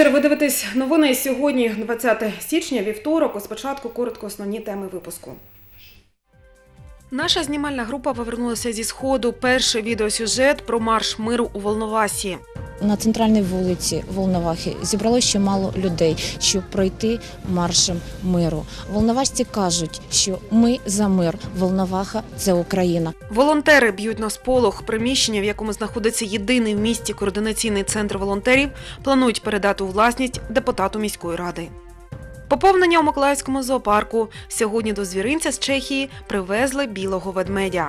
вечір. Ви дивитесь новини сьогодні, 20 січня, вівторок. Спочатку коротко основні теми випуску. Наша знімальна група повернулася зі сходу. Перший відеосюжет про марш миру у Волновасі. На центральній вулиці Волновахи зібралося ще мало людей, щоб пройти маршем миру. Волновасці кажуть, що ми за мир. Волноваха це Україна. Волонтери б'ють на сполох. Приміщення, в якому знаходиться єдиний в місті координаційний центр волонтерів, планують передати у власність депутату міської ради. Поповнення у Миколаївському зоопарку. Сьогодні до звіринця з Чехії привезли білого ведмедя.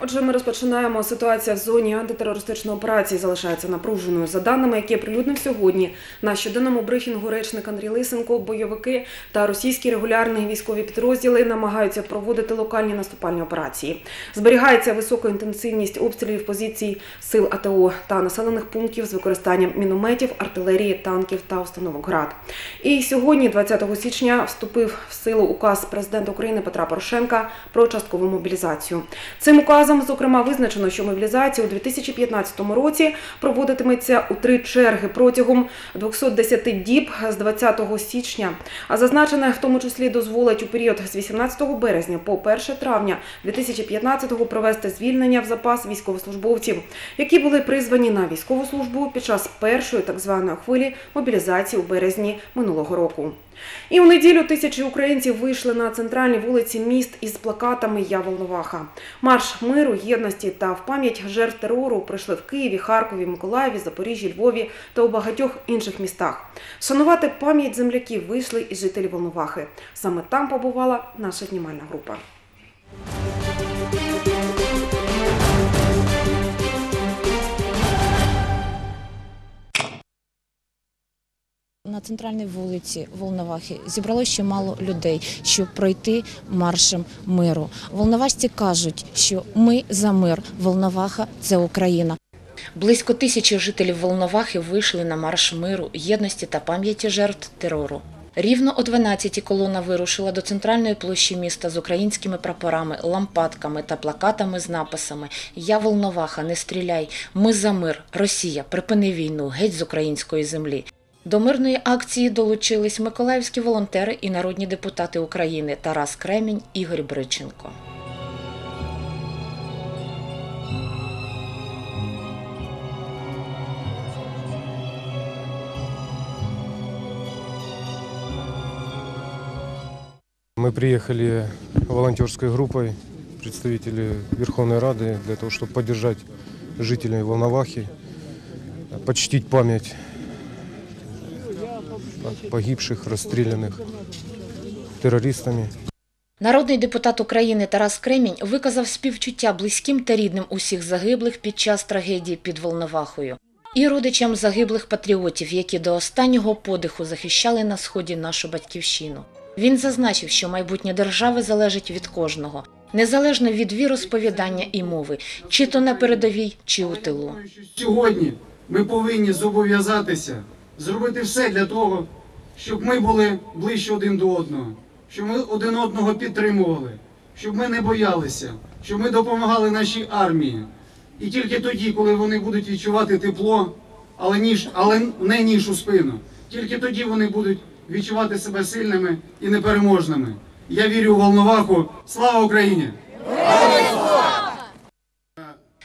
Отже, ми розпочинаємо. Ситуація в зоні антитерористичної операції залишається напруженою. За даними, які оприлюднив сьогодні на щоденному брифінгу речник Андрій Лисенко, бойовики та російські регулярні військові підрозділи намагаються проводити локальні наступальні операції. Зберігається висока інтенсивність обстрілів позицій сил АТО та населених пунктів з використанням мінометів, артилерії, танків та установок ГРАД. І сьогодні, 20 січня, вступив в силу указ президента України Петра Порошенка про часткову мобілізацію. Цим указом, зокрема, визначено, що мобілізація у 2015 році проводитиметься у три черги протягом 210 діб з 20 січня. А зазначене в тому числі дозволить у період з 18 березня по 1 травня 2015-го провести звільнення в запас військовослужбовців, які були призвані на військову службу під час першої так званої хвилі мобілізації у березні минулого року. І у неділю тисячі українців вийшли на центральні вулиці міст із плакатами Я Волноваха. Марш миру, єдності та в пам'ять жертв терору прийшли в Києві, Харкові, Миколаєві, Запоріжжі, Львові та у багатьох інших містах. Шанувати пам'ять земляків вийшли і жителі Волновахи. Саме там побувала наша знімальна група. На центральній вулиці Волновахи зібралося ще мало людей, щоб пройти маршем миру. Волновасці кажуть, що ми за мир. Волноваха це Україна. Близько тисячі жителів Волновахи вийшли на марш миру, єдності та пам'яті жертв терору. Рівно о 12-й колона вирушила до центральної площі міста з українськими прапорами, лампадками та плакатами з написами Я Волноваха, не стріляй! Ми за мир! Росія, припини війну! Геть з української землі! До мирної акції долучились миколаївські волонтери і народні депутати України Тарас Кремінь, Ігор Бриченко. Мы приехали волонтерской группой, представители Верховной Рады, для того, чтобы поддержать жителей Волновахи, почтить память погибших, расстрелянных террористами. Народний депутат України Тарас Кремінь виказав співчуття близьким та рідним усіх загиблих під час трагедії під Волновахою і родичам загиблих патріотів, які до останнього подиху захищали на сході нашу батьківщину. Він зазначив, що майбутнє держави залежить від кожного, незалежно від віросповідання і мови, чи то на передовій, чи у тилу. Сьогодні ми повинні зобов'язатися зробити все для того, щоб ми були ближче один до одного, щоб ми один одного підтримували, щоб ми не боялися, щоб ми допомагали нашій армії. І тільки тоді, коли вони будуть відчувати тепло, але ніж, але не ніж у спину, тільки тоді вони будуть відчувати себе сильними і непереможними. Я вірю у Волноваху. Слава Україні!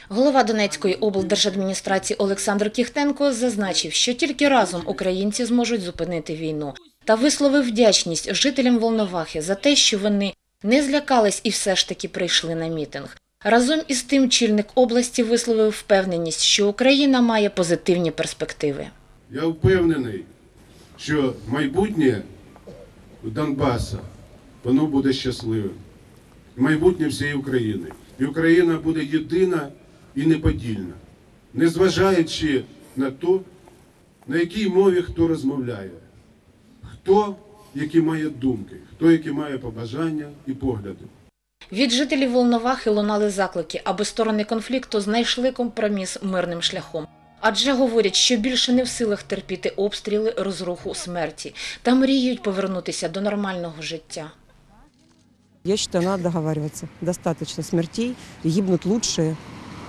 Голова Донецької облдержадміністрації Олександр Кіхтенко зазначив, що тільки разом українці зможуть зупинити війну та висловив вдячність жителям Волновахи за те, що вони не злякались і все ж таки прийшли на мітинг. Разом із тим чільник області висловив впевненість, що Україна має позитивні перспективи. Я впевнений, що майбутнє Донбаса воно буде щасливим. Майбутнє всієї України. І Україна буде єдина і неподільна, незважаючи на те, на якій мові хто розмовляє, хто які має думки, хто які має побажання і погляди. Від жителів Волновахи лунали заклики, аби сторони конфлікту знайшли компроміс мирним шляхом. Адже говорять, що більше не в силах терпіти обстріли, розруху, смерті та мріють повернутися до нормального життя. Я считаю, надо договариваться. Достаточно смертей, гибнут лучшие,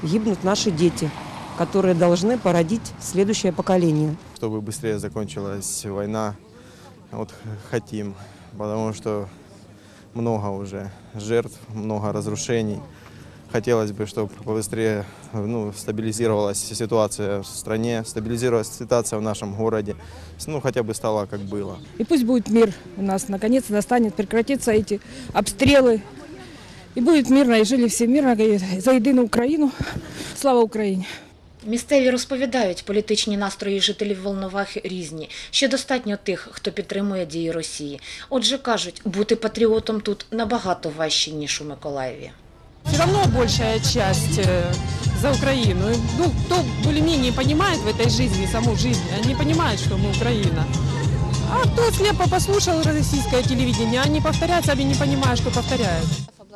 гибнут наши дети, которые должны породить следующее поколение. чтобы быстрее закончилась война. Вот хотим, потому что много уже жертв, много разрушений. Хотелось бы, чтобы побыстрее ну, стабилизировалась ситуация в стране, стабилизировалась ситуация в нашем городе. Ну, хотя бы стало, как было. И пусть будет мир у нас, наконец настанет, прекратятся эти обстрелы. И будет мирно, и жили все мирно, и за єдину Україну. Слава Україні! Місцеві розповідають, політичні настрої жителів Волновахи різні. Ще достатньо тих, хто підтримує дії Росії. Отже, кажуть, бути патріотом тут набагато важче, ніж у Миколаєві. Все равно большая часть э, за Украину. И, Ну, кто более-менее понимает в этой жизни, саму жизнь, они понимают, что мы Украина. А кто слепо послушал российское телевидение, они повторяют, сами не понимая, что повторяют.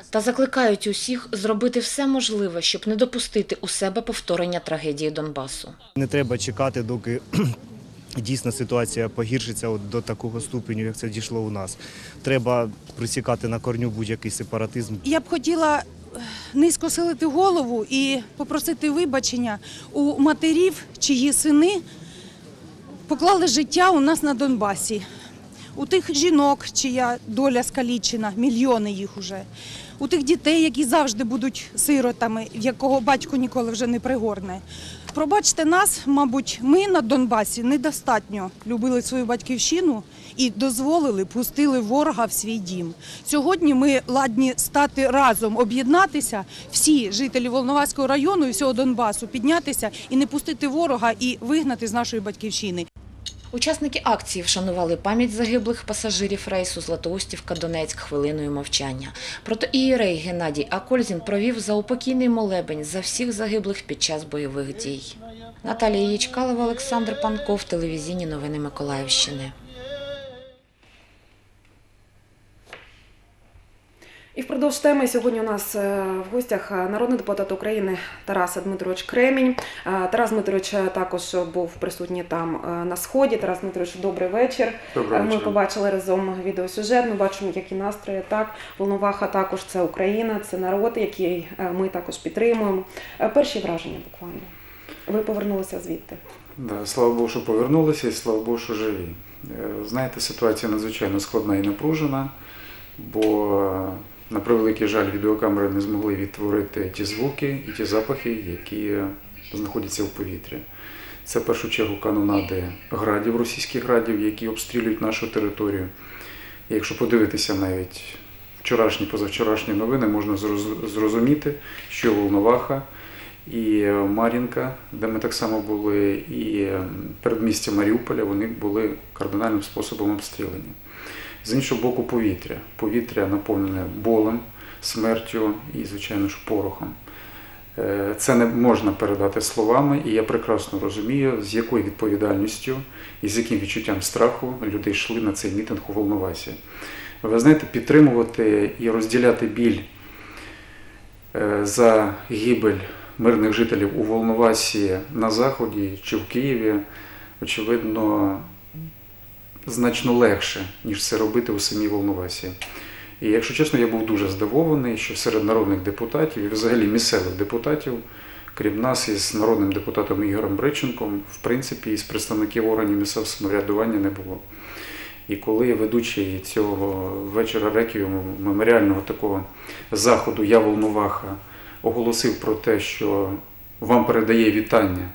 Та закликають усіх зробити все можливе, щоб не допустити у себе повторення трагедії Донбасу. Не треба чекати, доки дійсно ситуація погіршиться от до такого ступеню, як це дійшло у нас. Треба присікати на корню будь-який сепаратизм. Я б хотіла е, низько силити голову і попросити вибачення у матерів, чиї сини поклали життя у нас на Донбасі. У тих жінок, чия доля скалічена, мільйони їх уже. У тих дітей, які завжди будуть сиротами, якого батько ніколи вже не пригорне. Пробачте нас, мабуть, ми на Донбасі недостатньо любили свою батьківщину і дозволили, пустили ворога в свій дім. Сьогодні ми ладні стати разом, об'єднатися, всі жителі Волноваського району і всього Донбасу, піднятися і не пустити ворога і вигнати з нашої батьківщини. Учасники акції вшанували пам'ять загиблих пасажирів рейсу Златоустівка-Донецьк хвилиною мовчання. Протоієрей Геннадій Акользін провів заупокійний молебень за всіх загиблих під час бойових дій. Наталія Ячкалова, Олександр Панков, телевізійні новини Миколаївщини. І впродовж теми сьогодні у нас е, в гостях е, народний депутат України Тарас Дмитрович Кремінь. Е, Тарас Дмитрович також був присутній там на сході. Тарас Дмитрович, добрий вечір. Е, Ми побачили разом відеосюжет. Ми бачимо, які настрої. Так, Волноваха також це Україна, це народ, який ми також підтримуємо. Перші враження буквально. Ви повернулися звідти. Да, слава Богу, що повернулися, і слава Богу, що живі. Знаєте, ситуація надзвичайно складна і напружена, бо, на превеликий жаль, відеокамери не змогли відтворити ті звуки і ті запахи, які знаходяться в повітрі. Це в першу чергу канонади градів, російських градів, які обстрілюють нашу територію. І якщо подивитися навіть вчорашні, позавчорашні новини, можна зрозуміти, що Волноваха і Мар'їнка, де ми так само були, і передмістя Маріуполя, вони були кардинальним способом обстріляні. З іншого боку, повітря. Повітря наповнене болем, смертю і, звичайно ж, порохом. Е, Це не можна передати словами, і я прекрасно розумію, з якою відповідальністю і з яким відчуттям страху люди йшли на цей мітинг у Волновасі. Ви знаєте, підтримувати і розділяти біль е, за гибель мирних жителів у Волновасі на Заході чи в Києві, очевидно, значно легше, ніж це робити у самій Волновасі. І якщо чесно, я був дуже здивований, що серед народних депутатів і взагалі місцевих депутатів, крім нас, із народним депутатом Ігорем Бриченком, в принципі, із представників органів місцевого самоврядування не було. І коли ведучий цього вечора реквієму меморіального такого заходу Я Волноваха оголосив про те, що вам передає вітання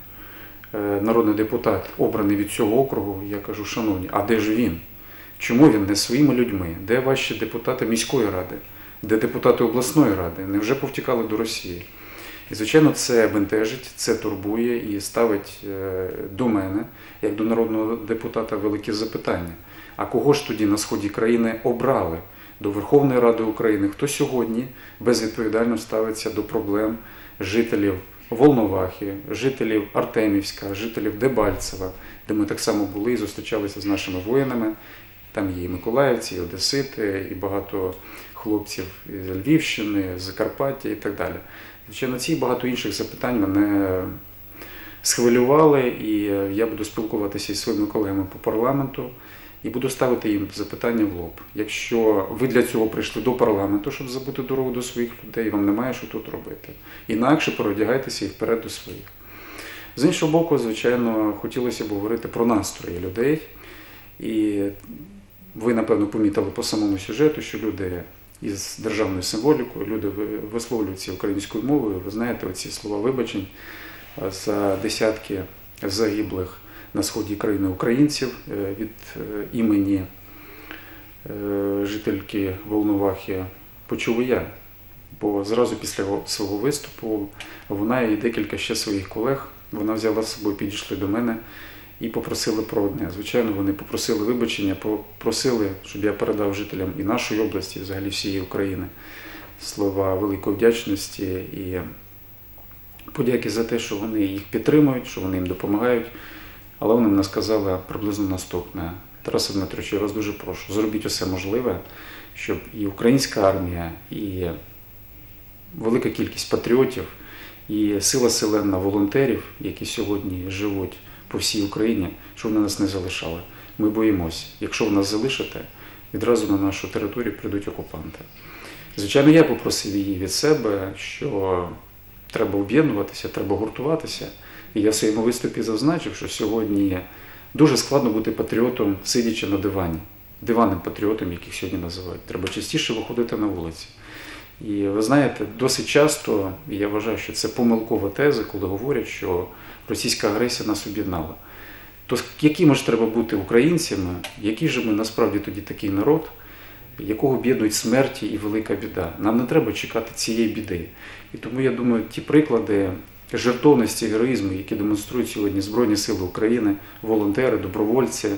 народний депутат, обраний від цього округу, я кажу, шановні, а де ж він? Чому він не своїми людьми? Де ваші депутати міської ради? Де депутати обласної ради? Невже повтікали до Росії? І, звичайно, це бентежить, це турбує і ставить е, до мене, як до народного депутата, великі запитання. А кого ж тоді на сході країни обрали до Верховної Ради України? Хто сьогодні безвідповідально ставиться до проблем жителів Волновахи, жителів Артемівська, жителів Дебальцева, де ми так само були і зустрічалися з нашими воїнами. Там є і Миколаївці, і Одесити, і багато хлопців з Львівщини, з Закарпаття і так далі. Звичайно, ці багато інших запитань мене схвилювали, і я буду спілкуватися із своїми колегами по парламенту і буду ставити їм запитання в лоб. Якщо ви для цього прийшли до парламенту, щоб забути дорогу до своїх людей, вам немає що тут робити. Інакше переодягайтеся і вперед до своїх. З іншого боку, звичайно, хотілося б говорити про настрої людей. І ви, напевно, помітили по самому сюжету, що люди із державною символікою, люди висловлюються українською мовою. Ви знаєте, оці слова вибачень за десятки загиблих на сході країни українців е, від е, імені е, жительки Волновахи я. Бо зразу після свого виступу вона і декілька ще своїх колег вона взяла з собою, підійшли до мене і попросили про одне. Звичайно, вони попросили вибачення, попросили, щоб я передав жителям і нашої області, і взагалі всієї України слова великої вдячності і подяки за те, що вони їх підтримують, що вони їм допомагають. Але вони мене сказали приблизно наступне. Тарасе Дмитрович, я вас дуже прошу, зробіть усе можливе, щоб і українська армія, і велика кількість патріотів, і сила селена волонтерів, які сьогодні живуть по всій Україні, щоб вони нас не залишали. Ми боїмося. Якщо ви нас залишите, відразу на нашу територію прийдуть окупанти. Звичайно, я попросив її від себе, що треба об'єднуватися, треба гуртуватися. І я в своєму виступі зазначив, що сьогодні дуже складно бути патріотом, сидячи на дивані, диванним патріотом, яких сьогодні називають. Треба частіше виходити на вулиці. І ви знаєте, досить часто і я вважаю, що це помилкова теза, коли говорять, що російська агресія нас об'єднала. То якими ж треба бути українцями, який же ми насправді тоді такий народ, якого об'єднують смерті і велика біда? Нам не треба чекати цієї біди. І тому я думаю, ті приклади жертовності, героїзму, які демонструють сьогодні Збройні Сили України, волонтери, добровольці,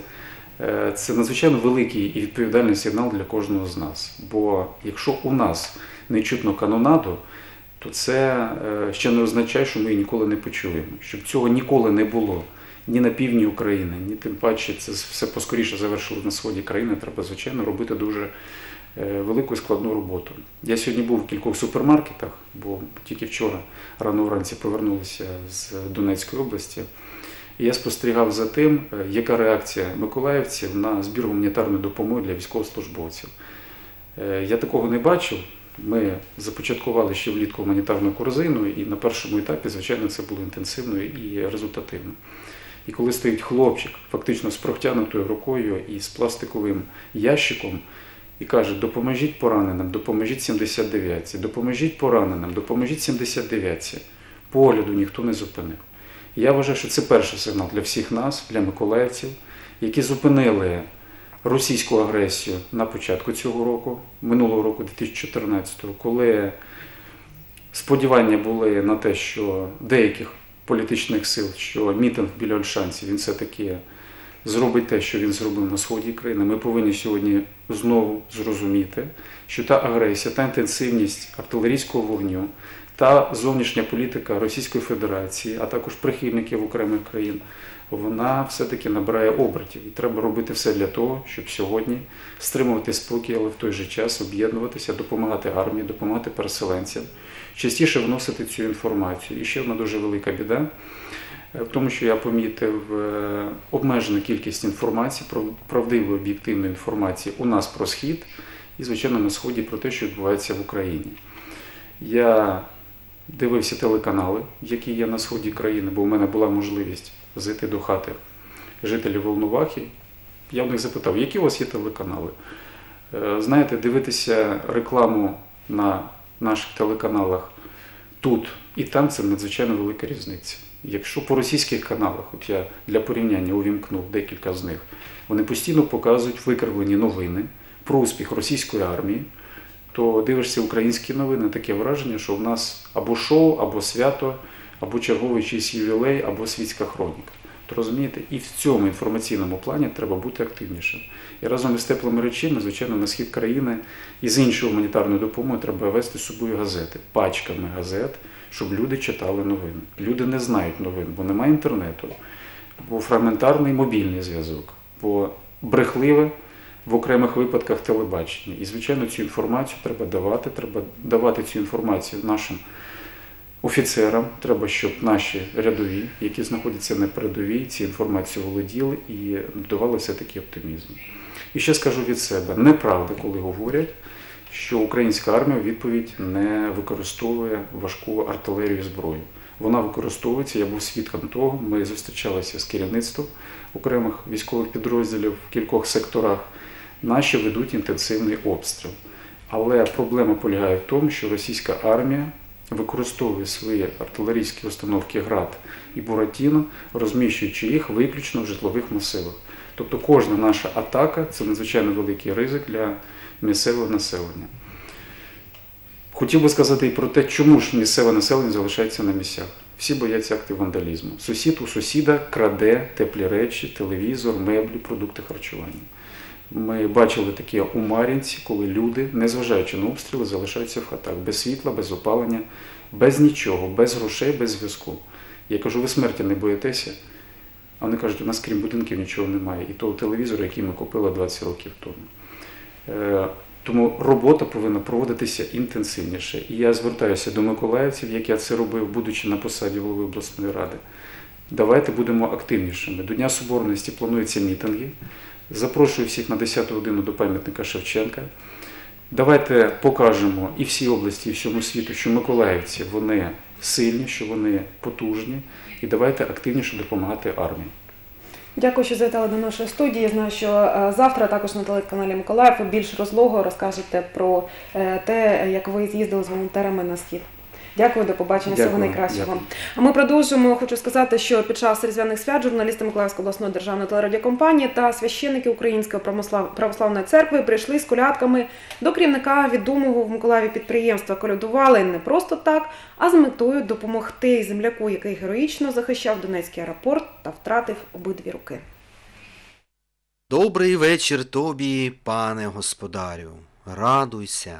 е, це надзвичайно великий і відповідальний сигнал для кожного з нас. Бо якщо у нас не чутно канонаду, то це е, ще не означає, що ми її ніколи не почуємо. Щоб цього ніколи не було ні на півдні України, ні тим паче це все поскоріше завершило на сході країни. Треба, звичайно, робити дуже велику і складну роботу. Я сьогодні був в кількох супермаркетах, бо тільки вчора рано вранці повернулися з Донецької області. І я спостерігав за тим, е, яка реакція миколаївців на збір гуманітарної допомоги для військовослужбовців. Я такого не бачив. Ми започаткували ще влітку гуманітарну корзину, і на першому етапі, звичайно, це було інтенсивно і результативно. І коли стоїть хлопчик, фактично з протягнутою рукою і з пластиковим ящиком, і каже: допоможіть пораненим, допоможіть 79-ці, допоможіть пораненим, допоможіть 79-ці, погляду ніхто не зупинив. І я вважаю, що це перший сигнал для всіх нас, для миколаївців, які зупинили російську агресію на початку цього року, минулого року, 2014-го, коли сподівання були на те, що деяких політичних сил, що мітинг біля Ольшанців, він все-таки зробить те, що він зробив на сході країни. Ми повинні сьогодні знову зрозуміти, що та агресія, та інтенсивність артилерійського вогню, та зовнішня політика Російської Федерації, а також прихильників окремих країн вона все-таки набирає обертів. І треба робити все для того, щоб сьогодні стримувати спокій, але в той же час об'єднуватися, допомагати армії, допомагати переселенцям, частіше вносити цю інформацію. І ще одна дуже велика біда. Е, В тому, що я помітив е, обмежену кількість інформації, правдивої об'єктивної інформації у нас про схід і, звичайно, на сході про те, що відбувається в Україні. Я дивився телеканали, які є на сході країни, бо у мене була можливість зайти до хати жителів Волновахи. Я в них запитав, які у вас є телеканали? Е, знаєте, дивитися рекламу на наших телеканалах тут і там це надзвичайно велика різниця. Якщо по російських каналах, от я для порівняння увімкнув декілька з них, вони постійно показують викривлені новини про успіх російської армії, то дивишся українські новини, таке враження, що в нас або шоу, або свято або черговий чийсь ювілей, або світська хроніка. То розумієте, і в цьому інформаційному плані треба бути активнішим. І разом із теплими речами, звичайно, на схід країни і з іншою гуманітарною допомогою треба вести з собою газети, пачками газет, щоб люди читали новини. Люди не знають новин, бо немає інтернету, бо фрагментарний мобільний зв'язок, бо брехливе в окремих випадках телебачення. І, звичайно, цю інформацію треба давати, треба давати цю інформацію нашим офіцерам треба, щоб наші рядові, які знаходяться на передовій, ці інформації володіли і додавали все-таки оптимізму. І ще скажу від себе: неправда, коли говорять, що українська армія у відповідь не використовує важку артилерію зброю. Вона використовується, я був свідком того. Ми зустрічалися з керівництвом окремих військових підрозділів в кількох секторах. Наші ведуть інтенсивний обстріл. Але проблема полягає в тому, що російська армія використовує свої артилерійські установки ГРАД і Буратіно, розміщуючи їх виключно в житлових масивах. Тобто кожна наша атака це надзвичайно великий ризик для місцевого населення. Хотів би сказати і про те, чому ж місцеве населення залишається на місцях. Всі бояться актів вандалізму. Сусід у сусіда краде теплі речі, телевізор, меблі, продукти харчування. Ми бачили таке у Мар'їнці, коли люди, незважаючи на обстріли, залишаються в хатах без світла, без опалення, без нічого, без грошей, без зв'язку. Я кажу, ви смерті не боїтеся? А вони кажуть, у нас крім будинків нічого немає. І того телевізору, який ми купили 20 років тому. Е, Тому робота повинна проводитися інтенсивніше. І я звертаюся до миколаївців, як я це робив, будучи на посаді голови обласної ради. Давайте будемо активнішими. До Дня Соборності плануються мітинги. Запрошую всіх на 10 годину до пам'ятника Шевченка. Давайте покажемо і всій області, і всьому світу, що миколаївці вони сильні, що вони потужні, і давайте активніше допомагати армії. Дякую, що завітали до нашої студії. Я знаю, що е, завтра також на телеканалі Миколаїв більш розлого розкажете про е, те, як ви з'їздили з волонтерами на схід. Дякую, до побачення. Всього найкращого. дякую. А ми продовжимо. Хочу сказати, що під час різдвяних свят журналісти Миколаївської обласної державної телерадіокомпанії та священники Української православної церкви прийшли з колядками до керівника відомого в Миколаєві підприємства. Колядували не просто так, а з метою допомогти земляку, який героїчно захищав Донецький аеропорт та втратив обидві руки. Добрий вечір тобі, пане господарю. Радуйся,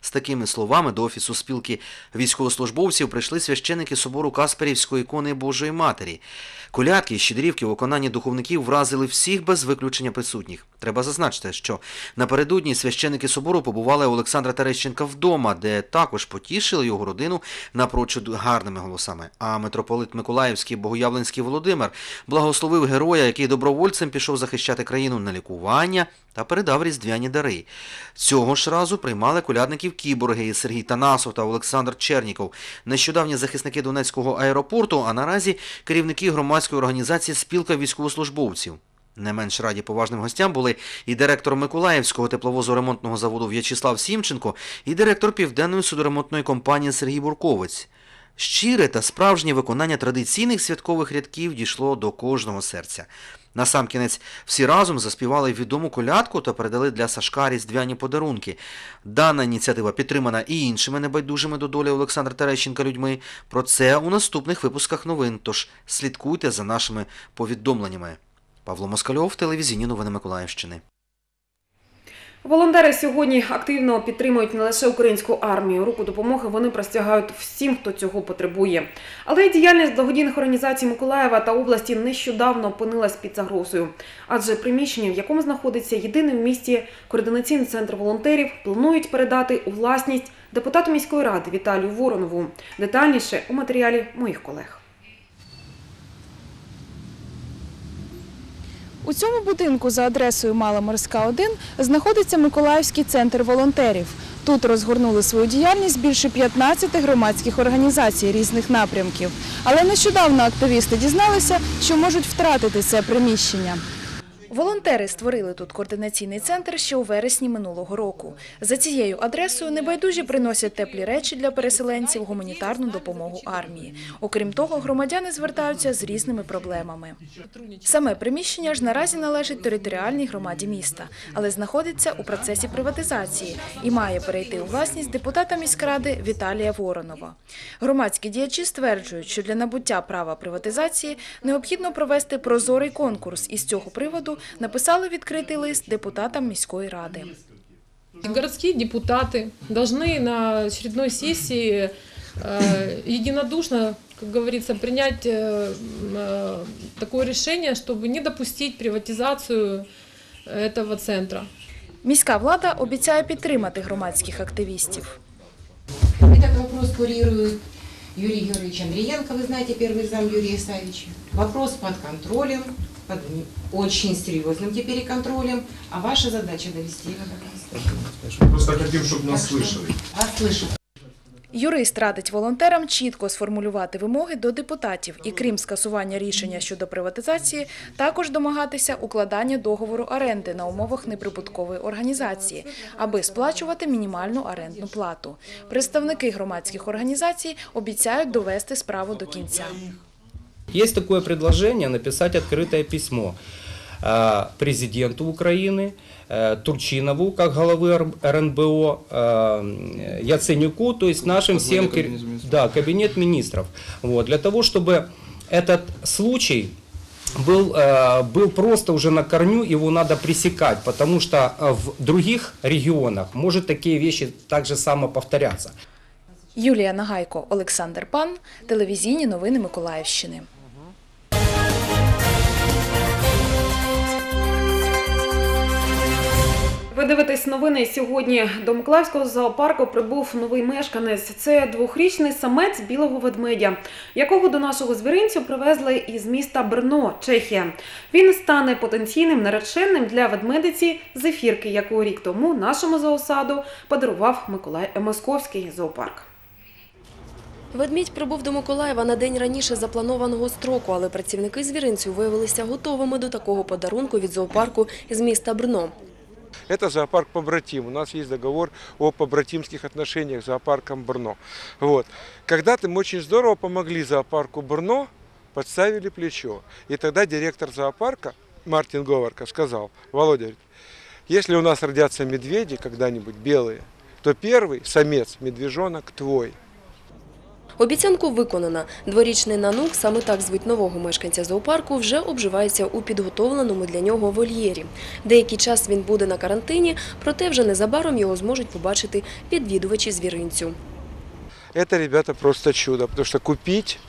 З такими словами до офісу спілки військовослужбовців прийшли священики собору Касперівської ікони Божої Матері. Колядки і щедрівки у виконанні духовників вразили всіх без виключення присутніх. Треба зазначити, що напередодні священики собору побували у Олександра Терещенка вдома, де також потішили його родину напрочуд гарними голосами. А митрополит Миколаївський Богоявленський Володимир благословив героя, який добровольцем пішов захищати країну на лікування та передав різдвяні дари. Цього ж разу приймали колядників кіборги Сергій Танасов та Олександр Черніков, нещодавні захисники Донецького аеропорту, а наразі керівники громадської організації Спілка військовослужбовців. Не менш раді поважним гостям були і директор Миколаївського тепловозоремонтного заводу В'ячеслав Сімченко, і директор Південної судоремонтної компанії Сергій Бурковець. Щире та справжнє виконання традиційних святкових рядків дійшло до кожного серця. Насамкінець всі разом заспівали відому колядку та передали для Сашка різдвяні подарунки. Дана ініціатива підтримана і іншими небайдужими до долі Олександра Терещенка людьми. Про це у наступних випусках новин, тож слідкуйте за нашими повідомленнями. Павло Москальов, телевізійні новини Миколаївщини. Волонтери сьогодні активно підтримують не лише українську армію. Руку допомоги вони простягають всім, хто цього потребує. Але діяльність благодійних організацій Миколаєва та області нещодавно опинилась під загрозою. Адже приміщення, в якому знаходиться єдиний в місті координаційний центр волонтерів, планують передати у власність депутату міської ради Віталію Воронову. Детальніше у матеріалі моїх колег. У цьому будинку за адресою Мала Морська 1 знаходиться Миколаївський центр волонтерів. Тут розгорнули свою діяльність більше 15 громадських організацій різних напрямків. Але нещодавно активісти дізналися, що можуть втратити це приміщення. Волонтери створили тут координаційний центр ще у вересні минулого року. За цією адресою небайдужі приносять теплі речі для переселенців, гуманітарну допомогу армії. Окрім того, громадяни звертаються з різними проблемами. Саме приміщення ж наразі належить територіальній громаді міста, але знаходиться у процесі приватизації і має перейти у власність депутата міськради Віталія Воронова. Громадські діячі стверджують, що для набуття права приватизації необхідно провести прозорий конкурс, і з цього приводу написали відкритий лист депутатам міської ради. Городские депутаты должны на очередной сессии э, единодушно, как говорится, принять э, м, э, такое решение, чтобы не допустить приватизацию этого центра. Міська влада обіцяє підтримати громадських активістів. Этот вопрос курирует Юрий Георгиевич Андриенко, вы знаете, первый зам Юрия Савича. Вопрос под контролем под очень серьезным теперь и контролем, а ваша задача довести его до конца. Просто хотим, чтобы нас слышали. Вас слышат. Юрист радить волонтерам чітко сформулювати вимоги до депутатів і, крім скасування рішення щодо приватизації, також домагатися укладання договору оренди на умовах неприбуткової організації, аби сплачувати мінімальну орендну плату. Представники громадських організацій обіцяють довести справу до кінця. Есть такое предложение написать открытое письмо э, президенту Украины, э, Турчинову, как головы Р- РНБО, э, Яценюку, то есть нашим всем... кир- Да, кабинет министров. Вот, для того, чтобы этот случай был, э, был просто уже на корню, его надо пресекать, потому что э, в других регионах может такие вещи так же само повторяться. Юлія Нагайко, Олександр Пан, телевізійні новини Миколаївщини. Ви новини сьогодні. До Миколаївського зоопарку прибув новий мешканець. Це двохрічний самець білого ведмедя, якого до нашого звіринцю привезли із міста Брно, Чехія. Він стане потенційним нареченим для ведмедиці зефірки, яку рік тому нашому зоосаду подарував Миколай... Московський зоопарк. Ведмідь прибув до Миколаєва на день раніше запланованого строку, але працівники звіринцю виявилися готовими до такого подарунку від зоопарку з міста Брно. Это зоопарк «Побратим». У нас есть договор о побратимских отношениях с зоопарком Брно. Вот. Когда-то мы очень здорово помогли зоопарку Брно, подставили плечо. И тогда директор зоопарка Мартин Говорка сказал, Володя, если у нас родятся медведи когда-нибудь белые, то первый самец, медвежонок, твой. Обіцянку виконана. Дворічний нанук, саме так звуть нового мешканця зоопарку, вже обживається у підготовленому для нього вольєрі. Деякий час він буде на карантині, проте вже незабаром його зможуть побачити відвідувачі звіринцю. Это, ребята, просто чудо, потому что купить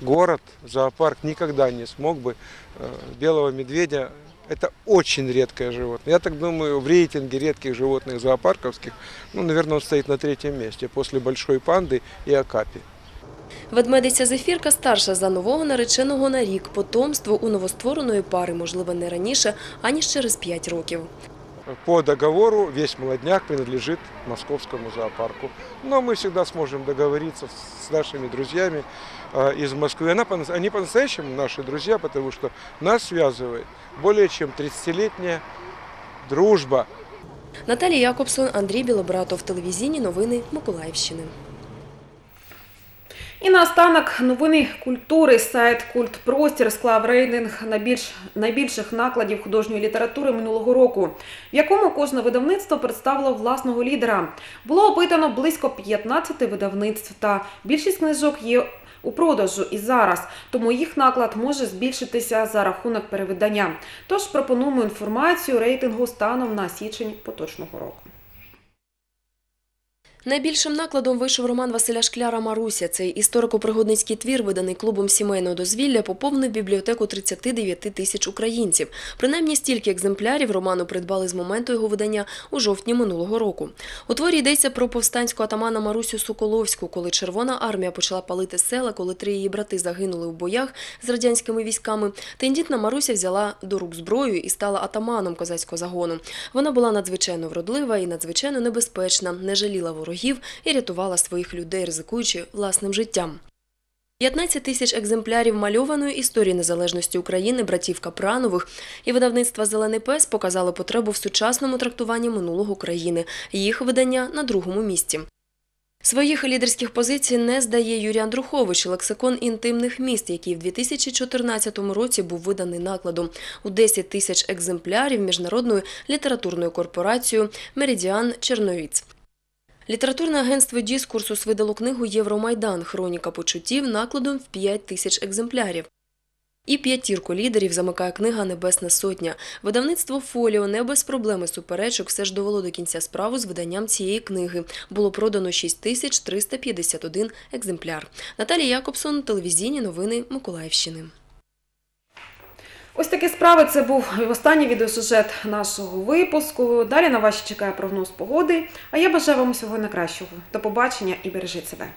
город, зоопарк никогда не смог бы э, белого медведя. Это очень редкое животное. Я так думаю, в рейтинге редких животных зоопарковских, ну, наверное, он стоит на третьем месте после большой панды и акапи. Ведмедиця Зефірка старша за нового нареченого на рік. Потомство у новоствореної пари, можливо, не раніше, аніж через 5 років. По договору весь молодняк принадлежит московскому зоопарку. Но мы всегда сможем договориться с нашими друзьями э, из Москвы. Она, по- они по-настоящему наши друзья, потому что нас связывает более чем 30-летняя дружба. Наталія Якобсон, Андрій Білобратов. Телевізійні новини Миколаївщини. І наостанок новини культури. Сайт Культпростір склав рейтинг найбільш, найбільших накладів художньої літератури минулого року, в якому кожне видавництво представило власного лідера. Було опитано близько 15 видавництв, та більшість книжок є у продажу і зараз, тому їх наклад може збільшитися за рахунок перевидання. Тож пропонуємо інформацію рейтингу станом на січень поточного року. Найбільшим накладом вийшов роман Василя Шкляра Маруся. Цей історико-пригодницький твір, виданий клубом сімейного дозвілля, поповнив бібліотеку 39 тисяч українців. Принаймні стільки екземплярів роману придбали з моменту його видання у жовтні минулого року. У творі йдеться про повстанську атамана Марусю Соколовську, коли Червона армія почала палити села, коли три її брати загинули в боях з радянськими військами. Тендітна Маруся взяла до рук зброю і стала атаманом козацького загону. Вона була надзвичайно вродлива і надзвичайно небезпечна, не жаліла ворогів і рятувала своїх людей, ризикуючи власним життям. 15 тисяч екземплярів мальованої історії незалежності України братів Капранових і видавництва Зелений пес показали потребу в сучасному трактуванні минулого країни. Їх видання на другому місці. Своїх лідерських позицій не здає Юрій Андрухович, лексикон інтимних міст, який в 2014 році був виданий накладом у 10 тисяч екземплярів міжнародною літературною корпорацією Меридіан Черновіць. Літературне агентство Діскурсус видало книгу Євромайдан Хроніка почуттів накладом в 5 тисяч екземплярів. І п'ятірку лідерів замикає книга Небесна сотня. Видавництво Фоліо не без проблеми суперечок все ж довело до кінця справу з виданням цієї книги. Було продано 6351 екземпляр. Наталія Якобсон, телевізійні новини Миколаївщини. Ось такі справи. Це був останній відеосюжет нашого випуску. Далі на вас чекає прогноз погоди. А я бажаю вам всього найкращого. До побачення і бережіть себе.